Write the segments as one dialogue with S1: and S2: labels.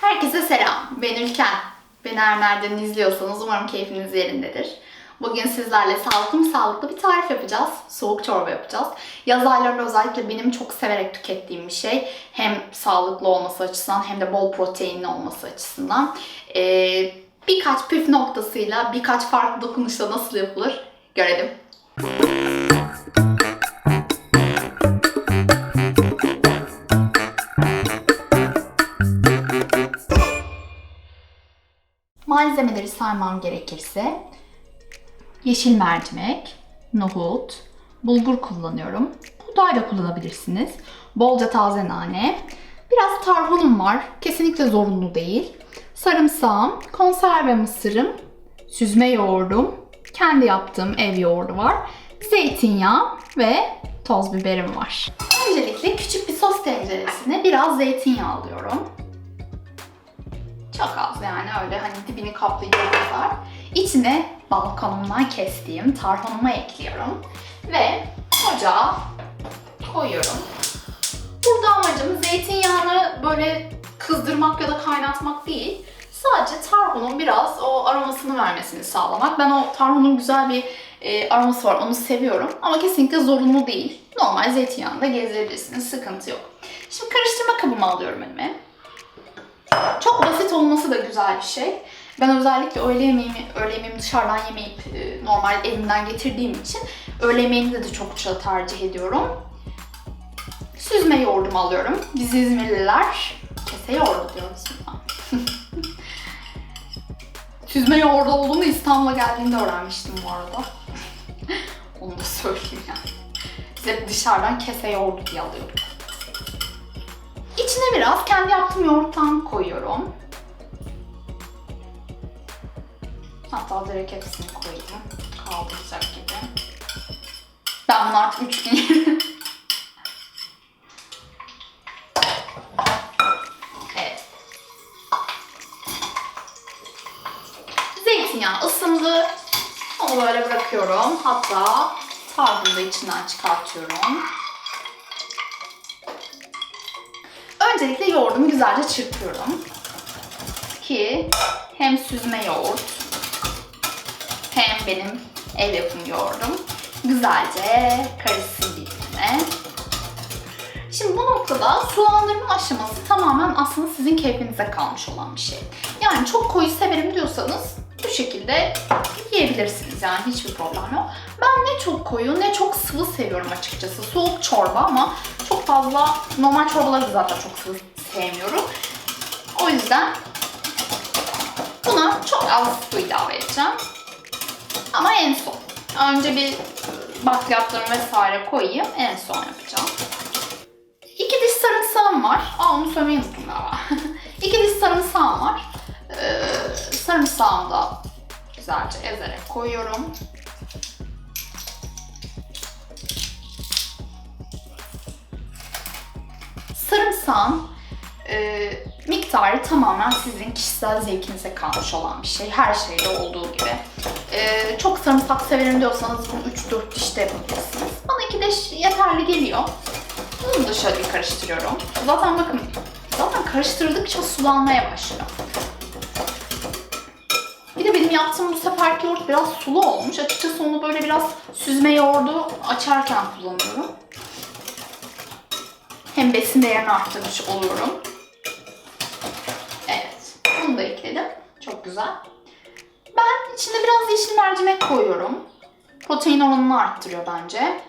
S1: Herkese selam. Ben Ülken. Beni her nereden izliyorsanız umarım keyfiniz yerindedir. Bugün sizlerle sağlıklı mı sağlıklı bir tarif yapacağız. Soğuk çorba yapacağız. Yaz aylarında özellikle benim çok severek tükettiğim bir şey. Hem sağlıklı olması açısından hem de bol proteinli olması açısından. Ee, birkaç püf noktasıyla, birkaç farklı dokunuşla nasıl yapılır görelim. Malzemeleri saymam gerekirse yeşil mercimek, nohut, bulgur kullanıyorum. Buğday da kullanabilirsiniz. Bolca taze nane, biraz tarhunum var. Kesinlikle zorunlu değil. Sarımsağım, konserve mısırım, süzme yoğurdum, kendi yaptığım ev yoğurdu var. Zeytinyağı ve toz biberim var. Öncelikle küçük bir sos tenceresine biraz zeytinyağı alıyorum. Çok az yani öyle hani dibini kaplayacak kadar. İçine balkonumdan kestiğim tarhunumu ekliyorum. Ve ocağa koyuyorum. Burada amacım zeytinyağını böyle kızdırmak ya da kaynatmak değil. Sadece tarhunun biraz o aromasını vermesini sağlamak. Ben o tarhunun güzel bir e, aroması var onu seviyorum. Ama kesinlikle zorunlu değil. Normal zeytinyağında gezdirebilirsiniz. Sıkıntı yok. Şimdi karıştırma kabımı alıyorum elime. Çok basit olması da güzel bir şey. Ben özellikle öğle yemeğimi, öğle yemeğimi dışarıdan yemeyip e, normal evimden getirdiğim için öğle yemeğini de, de çokça tercih ediyorum. Süzme yoğurdumu alıyorum. Biz İzmirliler kese yoğurdu diyoruz buna. Süzme yoğurdu olduğunu İstanbul'a geldiğimde öğrenmiştim bu arada. Onu da söyleyeyim yani. Biz hep dışarıdan kese yoğurdu diye alıyorduk. İçine biraz kendi yaptığım yoğurttan koyuyorum. Hatta direkt hepsini koyayım. Kaldıracak gibi. Ben bunu artık 3 gün evet. Zeytinyağı ısındı. Onu böyle bırakıyorum. Hatta tarhunu da içinden çıkartıyorum. Öncelikle yoğurdumu güzelce çırpıyorum. Ki hem süzme yoğurt hem benim ev yapımı yoğurdum güzelce karışsın birbirine. Şimdi bu noktada sulandırma aşaması tamamen aslında sizin keyfinize kalmış olan bir şey. Yani çok koyu severim diyorsanız bu şekilde yiyebilirsiniz yani hiçbir problem yok. Ben ne çok koyu ne çok sıvı seviyorum açıkçası. Soğuk çorba ama fazla normal çorbaları zaten çok sıvı sevmiyorum. O yüzden buna çok az su ilave edeceğim. Ama en son. Önce bir bakliyatlarımı vesaire koyayım. En son yapacağım. İki diş sarımsağım var. Aa onu söylemeyi unuttum galiba. İki diş sarımsağım var. Ee, sarımsağımı da güzelce ezerek koyuyorum. Sarımsağın e, miktarı tamamen sizin kişisel zevkinize kalmış olan bir şey. Her şeyde olduğu gibi. E, çok sarımsak severim diyorsanız bunu 3-4 dişte yapabilirsiniz. Bana 2 diş yeterli geliyor. Bunu da şöyle karıştırıyorum. Zaten bakın, zaten karıştırdıkça sulanmaya başlıyor. Bir de benim yaptığım bu seferki yoğurt biraz sulu olmuş. Açıkçası onu böyle biraz süzme yoğurdu açarken kullanıyorum. Hem besin değerini arttırmış oluyorum. Evet. Bunu da ekledim. Çok güzel. Ben içine biraz yeşil mercimek koyuyorum. Protein oranını arttırıyor bence.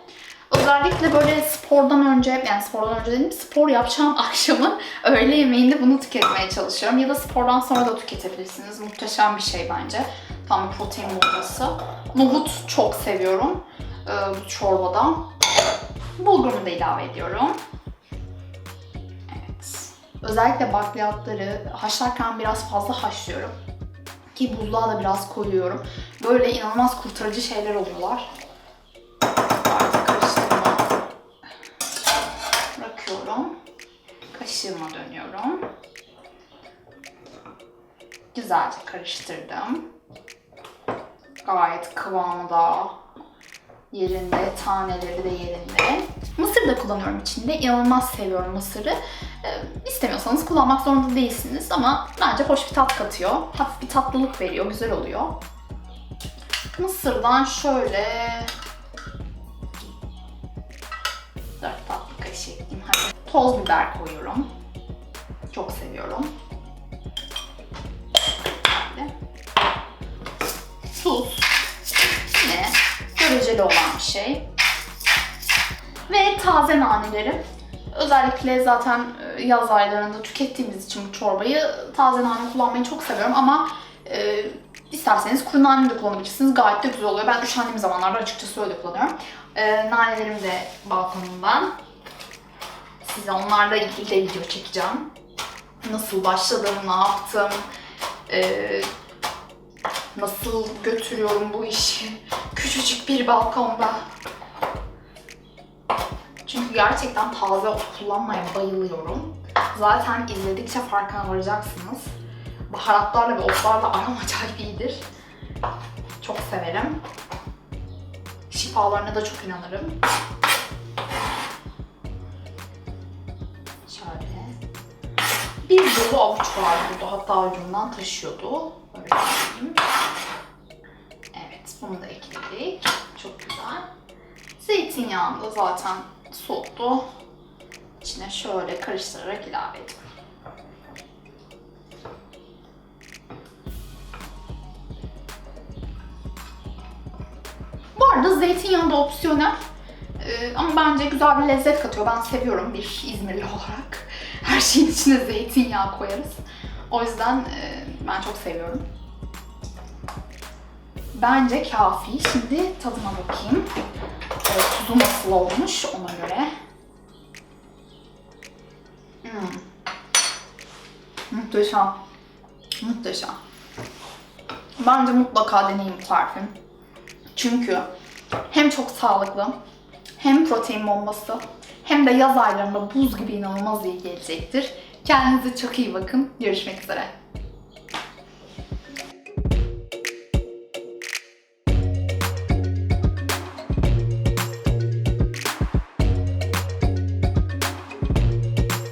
S1: Özellikle böyle spordan önce, yani spordan önce dedim spor yapacağım akşamın öğle yemeğinde bunu tüketmeye çalışıyorum. Ya da spordan sonra da tüketebilirsiniz. Muhteşem bir şey bence. Tam protein bombası. Nohut çok seviyorum bu çorbada. Bulgurumu da ilave ediyorum. Özellikle bakliyatları haşlarken biraz fazla haşlıyorum. Ki buzluğa da biraz koyuyorum. Böyle inanılmaz kurtarıcı şeyler oluyorlar. Artık karıştırma bırakıyorum. Kaşığıma dönüyorum. Güzelce karıştırdım. Gayet kıvamı da yerinde, taneleri de yerinde. Mısır da kullanıyorum içinde. İnanılmaz seviyorum mısırı. Ee, istemiyorsanız kullanmak zorunda değilsiniz ama bence hoş bir tat katıyor. Hafif bir tatlılık veriyor, güzel oluyor. Mısırdan şöyle 4 tatlı kaşığı ekleyeyim. Toz biber koyuyorum. Çok seviyorum. Göreceli olan bir şey. Ve taze nanelerim. Özellikle zaten e, yaz aylarında tükettiğimiz için bu çorbayı taze nane kullanmayı çok seviyorum ama e, isterseniz kuru nane de kullanabilirsiniz. Gayet de güzel oluyor. Ben üşendiğim zamanlarda açıkçası öyle kullanıyorum. E, nanelerim de balkonumdan. Size onlarla ilgili de video çekeceğim. Nasıl başladım, ne yaptım, e, nasıl götürüyorum bu işi. Küçücük bir balkonda. Çünkü gerçekten taze ot kullanmaya bayılıyorum. Zaten izledikçe farkına varacaksınız. Baharatlarla ve otlarla aram acayip iyidir. Çok severim. Şifalarına da çok inanırım. Şöyle. Bir dolu avuç var burada. Hatta ucundan taşıyordu. Böyle bunu da ekledik. Çok güzel. Zeytinyağını da zaten soğuttu. İçine şöyle karıştırarak ilave ediyorum. Bu arada zeytinyağı da opsiyonel. Ee, ama bence güzel bir lezzet katıyor. Ben seviyorum bir İzmirli olarak. Her şeyin içine zeytinyağı koyarız. O yüzden e, ben çok seviyorum. Bence kafi. Şimdi tadına bakayım. E, tuzu nasıl olmuş ona göre. Hmm. Muhteşem. Muhteşem. Bence mutlaka deneyin bu tarifi. Çünkü hem çok sağlıklı, hem protein bombası, hem de yaz aylarında buz gibi inanılmaz iyi gelecektir. Kendinize çok iyi bakın. Görüşmek üzere.